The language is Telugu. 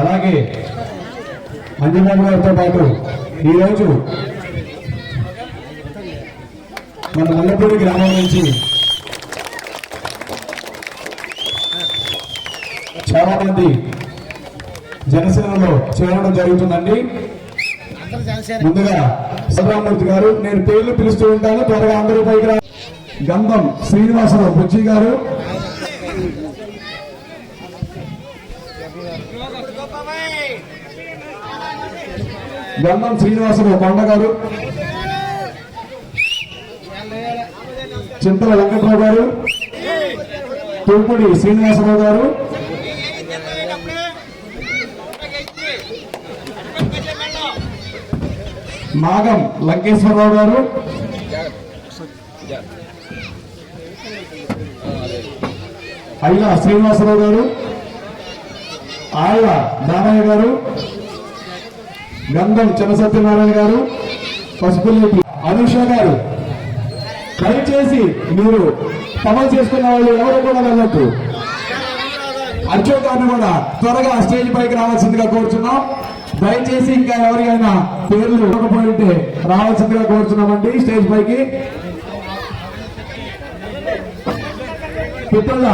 అలాగే అంజబాబు గారితో పాటు ఈరోజు మన మల్లపూడి గ్రామం నుంచి చాలా మంది జనసేనలో చేరడం జరుగుతుందండి. ముందుగా సుబ్రహ్మూర్తి గారు నేను పేర్లు పిలుస్తూ ఉంటాను త్వరగా అందరూ పైకి రా. గంధం శ్రీనివాసరావు బుజ్జి గారు. గంధం శ్రీనివాసరావు కొండ గారు చింతల వెంకట్రావు గారు. తూపుడి శ్రీనివాసరావు గారు. నాగం లంకేశ్వరరావు గారు. అయిలా శ్రీనివాసరావు గారు. ఆళ్ళ దానయ్య గారు గంధం చిన్న సత్యనారాయణ గారు పసుపుల్లి అనుష గారు. దయచేసి మీరు పవన్ చేసుకున్న వాళ్ళు ఎవరు కూడా వెళ్ళొద్దు. అర్జున్ గారిని కూడా త్వరగా స్టేజ్ పైకి రావాల్సిందిగా కోరుచున్నాం. దయచేసి ఇంకా ఎవరికైనా పేర్లు ఇవ్వకపోయింటే రావాల్సిందిగా కోరుచున్నామండి స్టేజ్ పైకి. పిట్టల